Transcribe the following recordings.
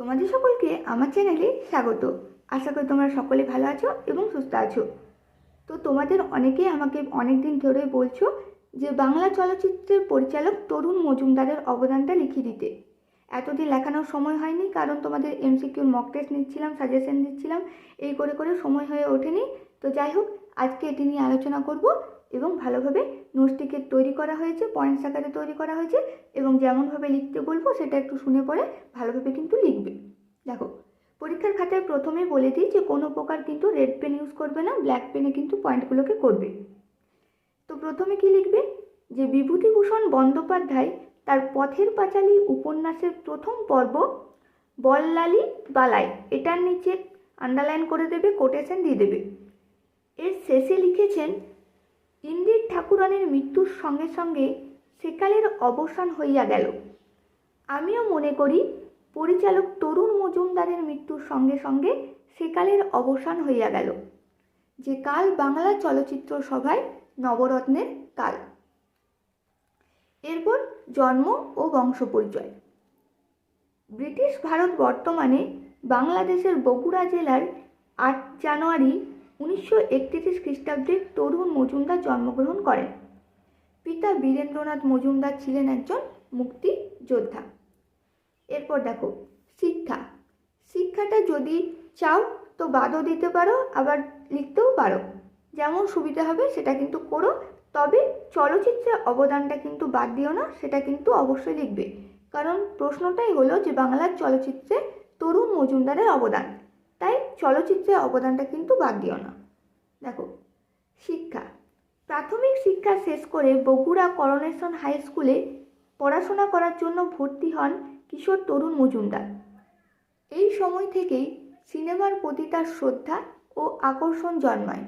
তোমাদের সকলকে আমার চ্যানেলে স্বাগত। আশা করি তোমরা সকলে ভালো আছো এবং সুস্থ আছো। তো তোমাদের অনেকেই আমাকে অনেক দিন ধরে বলছো যে বাংলা চলচ্চিত্রের পরিচালক তরুণ মজুমদারের অবদানটা লিখিয়ে দিতে। এতদিন লেখানোর সময় হয়নি, কারণ তোমাদের এমসিকিউর মক টেস্ট নিচ্ছিলাম সাজেশন দিচ্ছিলাম, এই করে করে সময় হয়ে ওঠেনি। তো যাই হোক আজকে এটি নিয়ে আলোচনা করব এবং ভালোভাবে নোটসটিকে তৈরি করা হয়েছে পয়েন্টস আকারে তৈরি করা হয়েছে এবং যেমনভাবে লিখতে বলব সেটা একটু শুনে পরে ভালোভাবে কিন্তু লিখবে। দেখো, পরীক্ষার খাতায় প্রথমে বলে দিই যে কোনো প্রকার কিন্তু রেড পেন ইউজ করবে না ব্ল্যাক পেনে কিন্তু পয়েন্টগুলোকে করবে। তো প্রথমে কি লিখবে? যে বিভূতিভূষণ বন্দ্যোপাধ্যায় তার পথের পাঁচালী উপন্যাসের প্রথম পর্ব বল্লালি বালাই, এটার নিচে আন্ডারলাইন করে দেবে কোটেশন দিয়ে দেবে। এর শেষে লিখেছেন ইন্দির ঠাকুরানের মৃত্যুর সঙ্গে সঙ্গে সেকালের অবসান হইয়া গেল। আমিও মনে করি, পরিচালক তরুণ মজুমদারের মৃত্যুর সঙ্গে সঙ্গে সেকালের অবসান হইয়া গেল। যে কাল বাংলা চলচ্চিত্র সভায় নবরত্নের কাল। এরপর জন্ম ও বংশ পরিচয় ব্রিটিশ ভারত বর্তমানে বাংলাদেশের বগুড়া জেলার আট জানুয়ারি উনিশশো একত্রিশ খ্রিস্টাব্দে তরুণ মজুমদার জন্মগ্রহণ করেন। পিতা বীরেন্দ্রনাথ মজুমদার ছিলেন একজন মুক্তি যোদ্ধা এরপর দেখো, শিক্ষা। শিক্ষাটা যদি চাও তো বাদও দিতে পারো, আবার লিখতেও পারো। যেমন সুবিধা হবে সেটা কিন্তু করো, তবে চলচ্চিত্রের অবদানটা কিন্তু বাদ দিও না, সেটা কিন্তু অবশ্যই লিখবে। কারণ প্রশ্নটাই হলো যে বাংলার চলচ্চিত্রে তরুণ মজুমদারের অবদান। চলচ্চিত্রের অবদানটা কিন্তু বাদ দিও না। দেখো, শিক্ষা। প্রাথমিক শিক্ষা শেষ করে বগুড়া করোনেশন হাই স্কুলে পড়াশোনা করার জন্য ভর্তি হন কিশোর তরুণ মজুমদার। এই সময় থেকেই সিনেমার প্রতি তার শ্রদ্ধা ও আকর্ষণ জন্মায়।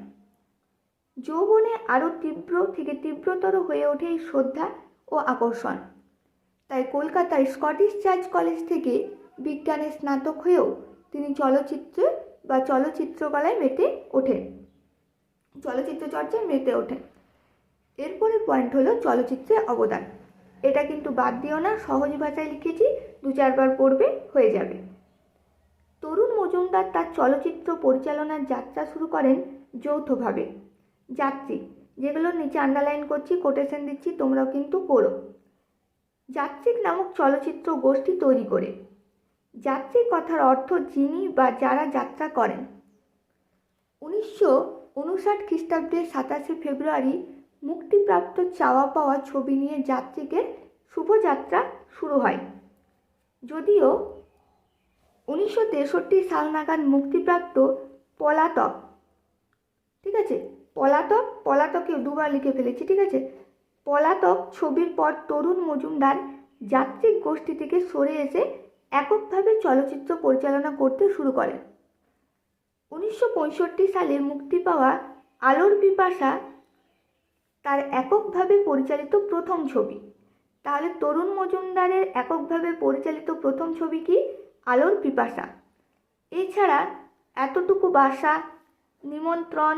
যৌবনে আরও তীব্র থেকে তীব্রতর হয়ে ওঠে এই শ্রদ্ধা ও আকর্ষণ। তাই কলকাতার স্কটিশ চার্চ কলেজ থেকে বিজ্ঞানে স্নাতক হয়েও তিনি চলচ্চিত্রে বা চলচ্চিত্রকলায় মেতে ওঠেন চলচ্চিত্র চর্চায় মেতে ওঠেন এরপরের পয়েন্ট হলো চলচ্চিত্রের অবদান। এটা কিন্তু বাদ দিও না, সহজ ভাষায় লিখেছি, দু চারবার পড়বে, হয়ে যাবে। তরুণ মজুমদার তার চলচ্চিত্র পরিচালনার যাত্রা শুরু করেন যৌথভাবে। যাত্রী যেগুলো নিচে আন্ডারলাইন করছি কোটেশন দিচ্ছি, তোমরাও কিন্তু করো যাত্রিক নামক চলচ্চিত্র গোষ্ঠী তৈরি করে। যাত্রী কথার অর্থ যিনি বা যারা যাত্রা করেন। উনিশশো উনষাট খ্রিস্টাব্দের সাতাশে ফেব্রুয়ারি মুক্তিপ্রাপ্ত চাওয়া পাওয়া ছবি নিয়ে যাত্রীকে শুভযাত্রা শুরু হয়। যদিও উনিশশো তেষট্টি সাল নাগাদ মুক্তিপ্রাপ্ত পলাতক, ঠিক আছে? পলাতক পলাতকে দুবার লিখে ফেলেছি, ঠিক আছে? পলাতক ছবির পর তরুণ মজুমদার যাত্রিক গোষ্ঠী থেকে সরে এসে এককভাবে চলচ্চিত্র পরিচালনা করতে শুরু করেন। উনিশশো পঁয়ষট্টি সালে মুক্তি পাওয়া আলোর পিপাসা তার এককভাবে পরিচালিত প্রথম ছবি। তাহলে তরুণ মজুমদারের এককভাবে পরিচালিত প্রথম ছবি কি? আলোর পিপাসা। এছাড়া এতটুকু বাসা, নিমন্ত্রণ,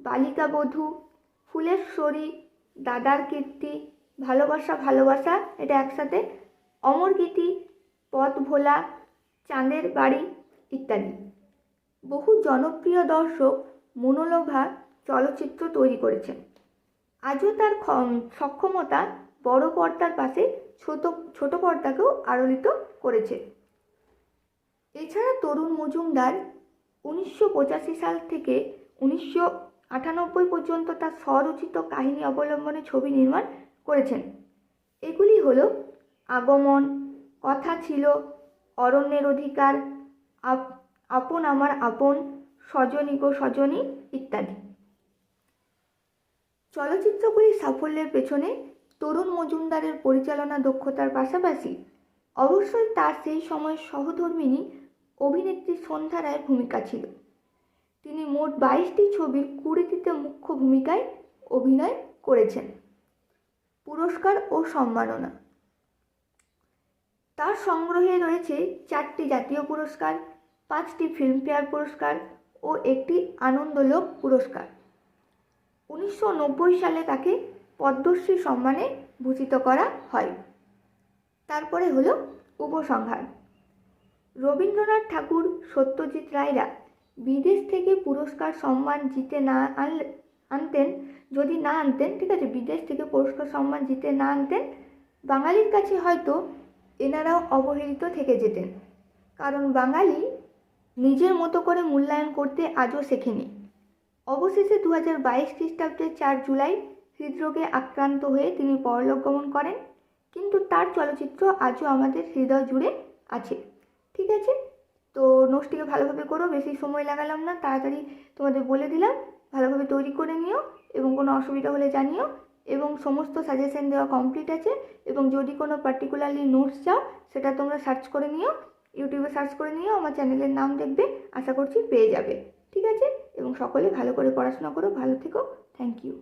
বালিকা বধূ ফুলেশ্বরী দাদার কীর্তি, ভালোবাসা ভালোবাসা, এটা একসাথে, অমর গীতি পথ ভোলা চাঁদের বাড়ি ইত্যাদি। বহু জনপ্রিয় দর্শক মনোলোভা চলচ্চিত্র তৈরি করেছেন। আজও তার সক্ষমতা বড় পর্দার পাশে ছোট ছোট পর্দাকেও আলোড়িত করেছে। এছাড়া তরুণ মজুমদার উনিশশো পঁচাশি সাল থেকে উনিশশো আটানব্বই পর্যন্ত তার স্বরচিত কাহিনী অবলম্বনে ছবি নির্মাণ করেছেন। এগুলি হল আগমন কথা ছিল, অরণ্যের অধিকার আপন আমার আপন সজনী গো সজনী ইত্যাদি। চলচ্চিত্রগুলির সাফল্যের পেছনে তরুণ মজুমদারের পরিচালনা দক্ষতার পাশাপাশি অবশ্যই তার সেই সময় সহধর্মিনী অভিনেত্রী সন্ধ্যা রায়ের ভূমিকা ছিল। তিনি মোট বাইশটি ছবির কুড়িটিতে মুখ্য ভূমিকায় অভিনয় করেছেন। পুরস্কার ও সম্মাননা। তার সংগ্রহে রয়েছে চারটি জাতীয় পুরস্কার, পাঁচটি ফিল্মফেয়ার পুরস্কার ও একটি আনন্দলোক পুরস্কার। উনিশশো নব্বই সালে তাকে পদ্মশ্রী সম্মানে ভূষিত করা হয়। তারপরে হলো উপসংহার। রবীন্দ্রনাথ ঠাকুর, সত্যজিৎ রায়রা বিদেশ থেকে পুরস্কার সম্মান জিতে না আনলে, আনতেন যদি না আনতেন, ঠিক আছে, বিদেশ থেকে পুরস্কার সম্মান জিতে না আনতেন, বাঙালির কাছে হয়তো এনারাও অবহেলিত থেকে যেতেন। কারণ বাঙালি নিজের মতো করে মূল্যায়ন করতে আজও শেখেনি। অবশেষে দু হাজার বাইশ খ্রিস্টাব্দের চার জুলাই হৃদরোগে আক্রান্ত হয়ে তিনি পরলোক গমন করেন, কিন্তু তার চলচ্চিত্র আজও আমাদের হৃদয় জুড়ে আছে। ঠিক আছে? তো নোটসটিকে ভালোভাবে করো, বেশি সময় লাগালাম না, তাড়াতাড়ি তোমাদের বলে দিলাম। ভালোভাবে তৈরি করে নিও এবং কোনো অসুবিধা হলে জানিও। এবং সমস্ত সাজেশন দেওয়া কমপ্লিট আছে এবং যদি কোনো পার্টিকুলারলি নোটস চাও, সেটা তোমরা সার্চ করে নিও ইউটিউবে সার্চ করে নিও, আমার চ্যানেলের নাম দেখবে, আশা করছি পেয়ে যাবে। ঠিক আছে? এবং সকলে ভালো করে পড়াশোনা করো, ভালো থেকো। Thank you